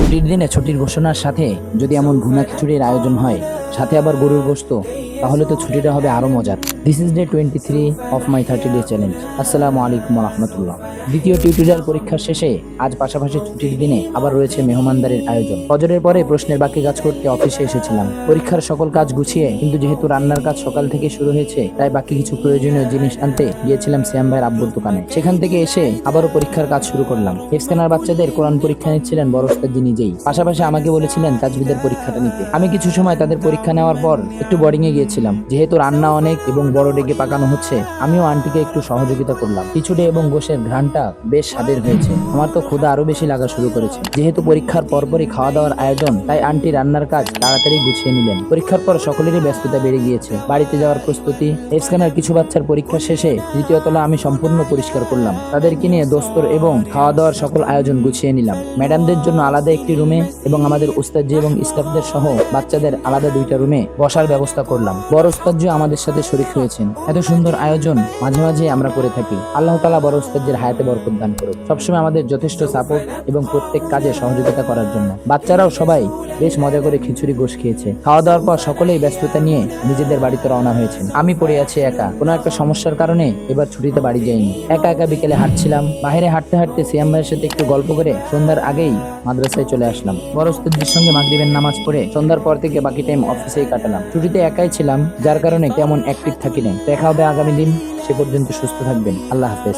ছুটির দিনে ছুটির ঘোষণার সাথে যদি এমন ঘুনা খিচুড়ির আয়োজন হয়, সাথে আবার গরুর গোস্ত তাহলে তো ছুটিটা হবে আরও মজার। This is day twenty three of my thirty day challenge আসসালামু আলাইকুম রহমতুল্লাহ। দ্বিতীয় টিউটোরিয়াল পরীক্ষার শেষে আজ পাশাপাশি ছুটির দিনে আবার রয়েছে মেহমানদারের আয়োজন। ফজরের পরে প্রশ্নের বাকি কাজ করতে অফিসে এসেছিলাম। পরীক্ষার সকল কাজ গুছিয়ে, কিন্তু যেহেতু রান্নার কাজ সকাল থেকে শুরু হয়েছে, তাই বাকি কিছু প্রয়োজনীয় জিনিস আনতে গিয়েছিলাম শ্যাম ভাইয়ের আব্বুর দোকানে। সেখান থেকে এসে আবারও পরীক্ষার কাজ শুরু করলাম। হেফসখানার বাচ্চাদের কোরআন পরীক্ষা নিচ্ছিলেন বড় ওস্তাদজি নিজেই। পাশাপাশি আমাকে বলেছিলেন তাজবিদের পরীক্ষাটা নিতে। আমি কিছু সময় তাদের পরীক্ষা নেওয়ার পর একটু বোর্ডিংয়ে এ গিয়েছিলাম যেহেতু রান্না অনেক এবং বড় ডেকে পাকানো হচ্ছে, আমিও আন্টিকে একটু সহযোগিতা করলাম। খিচুড়ি এবং গোশের ঘ্রাণটা বেশ স্বাদের হয়েছে। আমার তো ক্ষুধা আরও বেশি লাগা শুরু করেছে। যেহেতু পরীক্ষার পরপরই খাওয়া দাওয়ার আয়োজন, তাই আন্টি রান্নার কাজ তাড়াতাড়ি গুছিয়ে নিলেন। পরীক্ষার পর সকলেরই ব্যস্ততা বেড়ে গিয়েছে। বাড়িতে যাওয়ার প্রস্তুতি স্ক্যানার কিছু বাচ্চার পরীক্ষা শেষে দ্বিতীয় তলা আমি সম্পূর্ণ পরিষ্কার করলাম। তাদেরকে নিয়ে দোস্তর এবং খাওয়া দাওয়ার সকল আয়োজন গুছিয়ে নিলাম। ম্যাডামদের জন্য আলাদা একটি রুমে এবং আমাদের উস্তাদজি এবং স্টাফদের সহ বাচ্চাদের আলাদা দুইটা রুমে বসার ব্যবস্থা করলাম। বড় উস্তাদজিও আমাদের সাথে শরিক হয়েছেন। এত সুন্দর আয়োজন মাঝে মাঝে আমরা করে থাকি। আল্লাহ তালা বড় উস্তাদজির হায়াতে বরকত দান করুক। সবসময় আমাদের যথেষ্ট সাপোর্ট এবং প্রত্যেক কাজে সহযোগিতা করার জন্য। বাচ্চারাও সবাই বেশ মজা করে খিচুড়ি গোশ খেয়েছে। খাওয়া দাওয়ার পর সকলেই ব্যস্ততা নিয়ে নিজেদের বাড়িতে রওনা হয়েছেন। আমি পড়ে আছি একা। কোনো একটা সমস্যার কারণে এবার ছুটিতে বাড়ি যাইনি। একা একা বিকেলে হাঁটছিলাম। বাইরে হাঁটতে হাঁটতে সিয়াম ভাইয়ের সাথে একটু গল্প করে সন্ধ্যার আগেই মাদ্রাসায় চলে আসলাম। বড় উস্তাদজির সঙ্গে মাগরিবের নামাজ পড়ে সন্ধ্যার পর থেকে বাকি টাইম অফিসেই কাটালাম। ছুটিতে একাই ছিলাম, যার কারণে তেমন অ্যাক্টিভ থাকি নাই। দেখা হবে আগামী দিন। সে পর্যন্ত সুস্থ থাকবেন। আল্লাহ হাফেজ।